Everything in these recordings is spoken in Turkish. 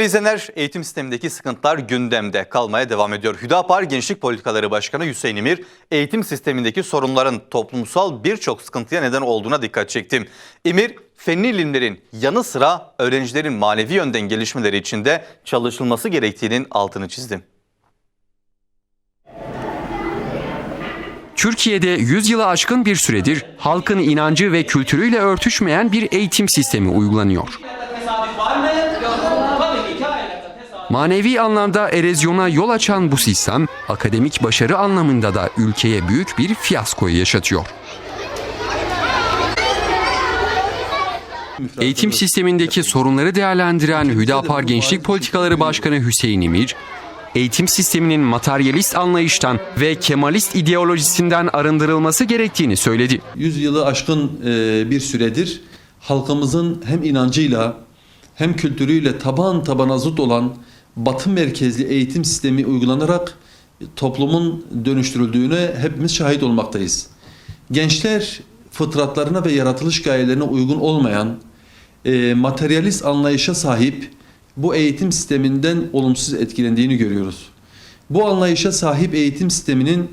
Değerli izleyenler, eğitim sistemindeki sıkıntılar gündemde kalmaya devam ediyor. Hüdapar Gençlik Politikaları Başkanı Hüseyin İmir, eğitim sistemindeki sorunların toplumsal birçok sıkıntıya neden olduğuna dikkat çekti. İmir, fenli ilimlerin yanı sıra öğrencilerin manevi yönden gelişmeleri için de çalışılması gerektiğinin altını çizdi. Türkiye'de 100 yılı aşkın bir süredir halkın inancı ve kültürüyle örtüşmeyen bir eğitim sistemi uygulanıyor. Manevi anlamda erozyona yol açan bu sistem, akademik başarı anlamında da ülkeye büyük bir fiyaskoyu yaşatıyor. Eğitim sistemindeki sorunları değerlendiren Hüdapar Gençlik Politikaları Başkanı Hüseyin İmir, eğitim sisteminin materyalist anlayıştan ve kemalist ideolojisinden arındırılması gerektiğini söyledi. 100 yılı aşkın e, bir süredir halkımızın hem inancıyla hem kültürüyle taban tabana zıt olan batı merkezli eğitim sistemi uygulanarak toplumun dönüştürüldüğüne hepimiz şahit olmaktayız. Gençler fıtratlarına ve yaratılış gayelerine uygun olmayan e, materyalist anlayışa sahip bu eğitim sisteminden olumsuz etkilendiğini görüyoruz. Bu anlayışa sahip eğitim sisteminin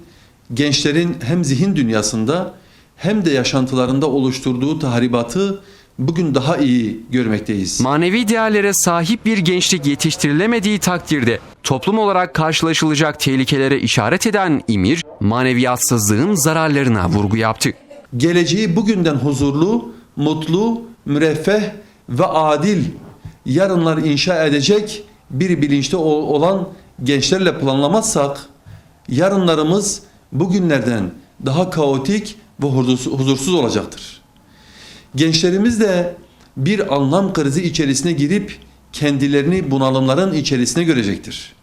gençlerin hem zihin dünyasında hem de yaşantılarında oluşturduğu tahribatı bugün daha iyi görmekteyiz. Manevi değerlere sahip bir gençlik yetiştirilemediği takdirde toplum olarak karşılaşılacak tehlikelere işaret eden İmir, maneviyatsızlığın zararlarına vurgu yaptı. Geleceği bugünden huzurlu, mutlu, müreffeh ve adil yarınlar inşa edecek bir bilinçte ol- olan gençlerle planlamazsak yarınlarımız bugünlerden daha kaotik ve huzursuz olacaktır. Gençlerimiz de bir anlam krizi içerisine girip kendilerini bunalımların içerisine görecektir.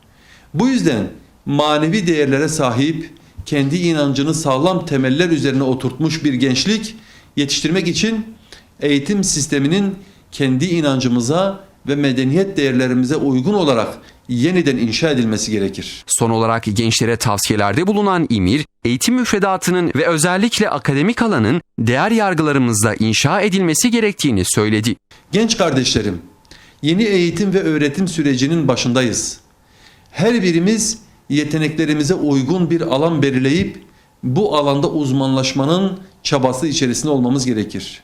Bu yüzden manevi değerlere sahip, kendi inancını sağlam temeller üzerine oturtmuş bir gençlik yetiştirmek için eğitim sisteminin kendi inancımıza ve medeniyet değerlerimize uygun olarak yeniden inşa edilmesi gerekir. Son olarak gençlere tavsiyelerde bulunan İmir, eğitim müfredatının ve özellikle akademik alanın değer yargılarımızda inşa edilmesi gerektiğini söyledi. Genç kardeşlerim, yeni eğitim ve öğretim sürecinin başındayız. Her birimiz yeteneklerimize uygun bir alan belirleyip bu alanda uzmanlaşmanın çabası içerisinde olmamız gerekir.